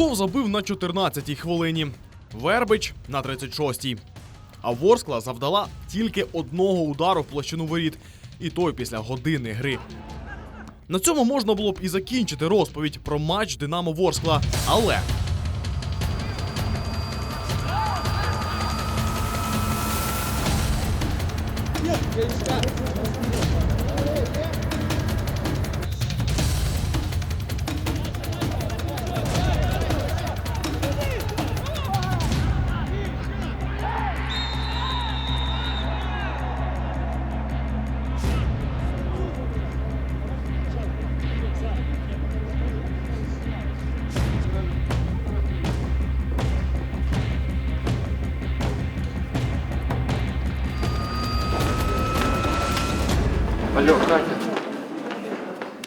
Циганков забив на 14-й хвилині, Вербич на 36-й. А Ворскла завдала тільки одного удару в площину воріт, і той після години гри. На цьому можна було б і закінчити розповідь про матч Динамо Ворскла, але Алло, Катя.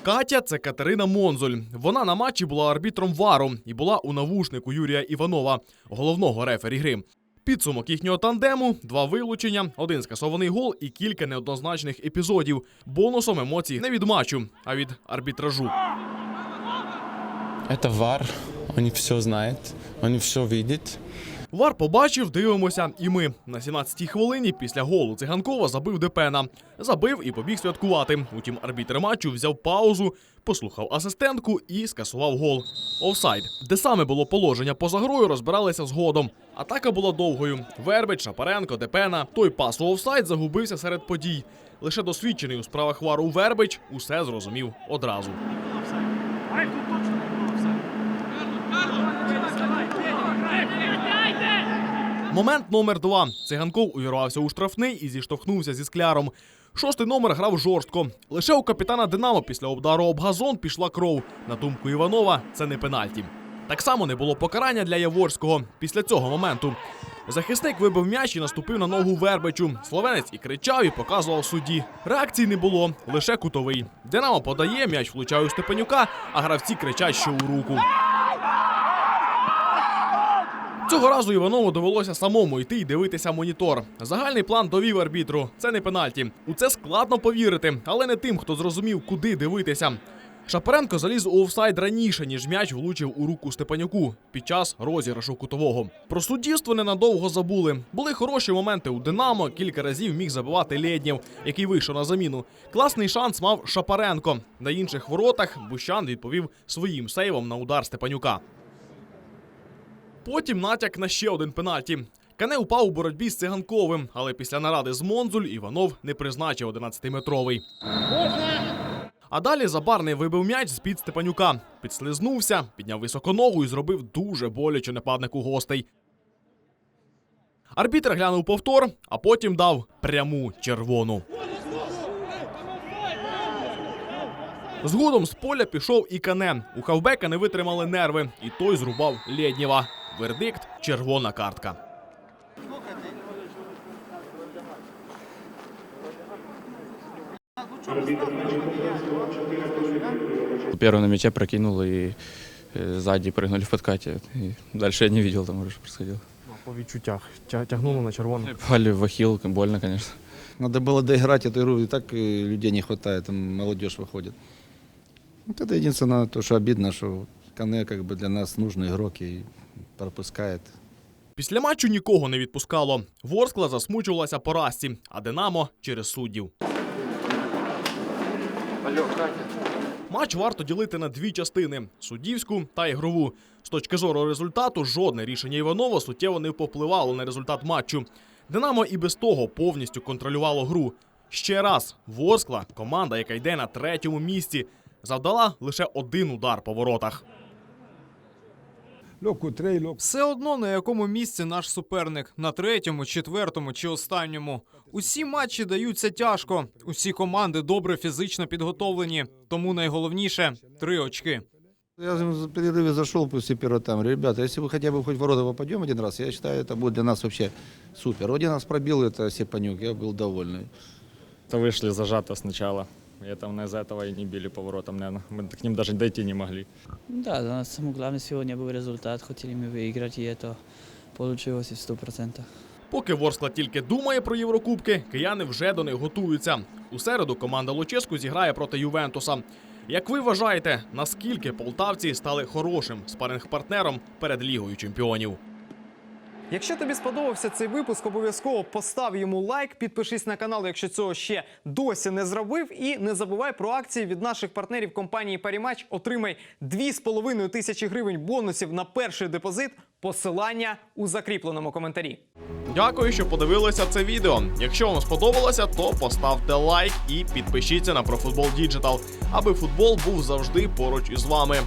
Катя це Катерина Монзуль. Вона на матчі була арбітром вару і була у навушнику Юрія Іванова, головного рефері гри. Підсумок їхнього тандему: два вилучення, один скасований гол і кілька неоднозначних епізодів. Бонусом емоцій не від матчу, а від арбітражу. Это ВАР, он все знает, он все видит. Вар побачив, дивимося, і ми на 17-й хвилині після голу циганкова забив Депена. Забив і побіг святкувати. Утім, арбітр матчу взяв паузу, послухав асистентку і скасував гол. Офсайд, де саме було положення поза грою, розбиралися згодом. Атака була довгою. Вербич, Шапаренко, Депена. Той пас у офсайд загубився серед подій. Лише досвідчений у справах вару Вербич усе зрозумів одразу. Момент номер два. Циганков увірвався у штрафний і зіштовхнувся зі скляром. Шостий номер грав жорстко. Лише у капітана Динамо після обдару об газон пішла кров. На думку Іванова, це не пенальті. Так само не було покарання для Яворського після цього моменту. Захисник вибив м'яч і наступив на ногу Вербичу. Словенець і кричав, і показував судді. Реакції не було, лише кутовий. Динамо подає, м'яч влучає у Степанюка, а гравці кричать, що у руку. Цього разу Іванову довелося самому йти і дивитися монітор. Загальний план довів арбітру. Це не пенальті. У це складно повірити, але не тим, хто зрозумів, куди дивитися. Шапаренко заліз у офсайд раніше, ніж м'яч влучив у руку Степанюку під час розіграшу кутового. Про суддівство ненадовго забули. Були хороші моменти у Динамо. Кілька разів міг забивати Лєднєв, який вийшов на заміну. Класний шанс мав Шапаренко. На інших воротах Бущан відповів своїм сейвом на удар Степанюка. Потім натяк на ще один пенальті. Кане упав у боротьбі з циганковим, але після наради з Монзуль Іванов не призначив 11-метровий. А далі Забарний вибив м'яч з-під Степанюка. Підслизнувся, підняв високо ногу і зробив дуже боляче нападнику гостей. Арбітр глянув повтор, а потім дав пряму червону. Згодом з поля пішов і Кане. У хавбека не витримали нерви, і той зрубав Лєднєва. Вердикт червона картка. Первый на мяче прокинул и э, сзади прыгнули в подкате. И дальше я не видел там уже, что происходило. По відчуттях Тя- тягнуло на червону. Пали в ахилл, больно, конечно. Надо было доиграть эту игру, и так э, людей не хватает, там молодежь выходит. Вот это единственное, то, что обидно, что Кане как бы для нас нужный игрок и пропускает. Після матчу нікого не відпускало. Ворскла засмучувалася поразці, а Динамо через суддів. Матч варто ділити на дві частини: суддівську та ігрову. З точки зору результату, жодне рішення Іванова суттєво не впливало на результат матчу. Динамо і без того повністю контролювало гру. Ще раз, Ворскла, команда, яка йде на третьому місці, завдала лише один удар по воротах. Все одно на якому місці наш суперник на третьому, четвертому чи останньому. Усі матчі даються тяжко. Усі команди добре фізично підготовлені. Тому найголовніше три очки. Я в перерыве зашел после первого там. Ребята, если вы хотя бы хоть в ворота попадем один раз, я считаю, это будет для нас вообще супер. Один раз пробил это Степанюк, я был довольный. То вышли зажато сначала. И это мы из-за этого и не били поворотом, наверное. Мы к ним даже дойти не могли. Да, для нас самое главное сегодня был результат. Хотели мы выиграть, и это получилось в 100%. Поки Ворскла тільки думає про Єврокубки, кияни вже до них готуються. У середу команда Луческу зіграє проти Ювентуса. Як ви вважаєте, наскільки полтавці стали хорошим спаринг-партнером перед Лігою чемпіонів? Якщо тобі сподобався цей випуск, обов'язково постав йому лайк, підпишись на канал, якщо цього ще досі не зробив. І не забувай про акції від наших партнерів компанії Парімач. Отримай 2,5 тисячі гривень бонусів на перший депозит. Посилання у закріпленому коментарі. Дякую, що подивилися це відео. Якщо вам сподобалося, то поставте лайк і підпишіться на ProFootball Digital, аби футбол був завжди поруч із вами.